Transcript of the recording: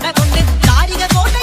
நடகொண்டு தாரிக கோட்டை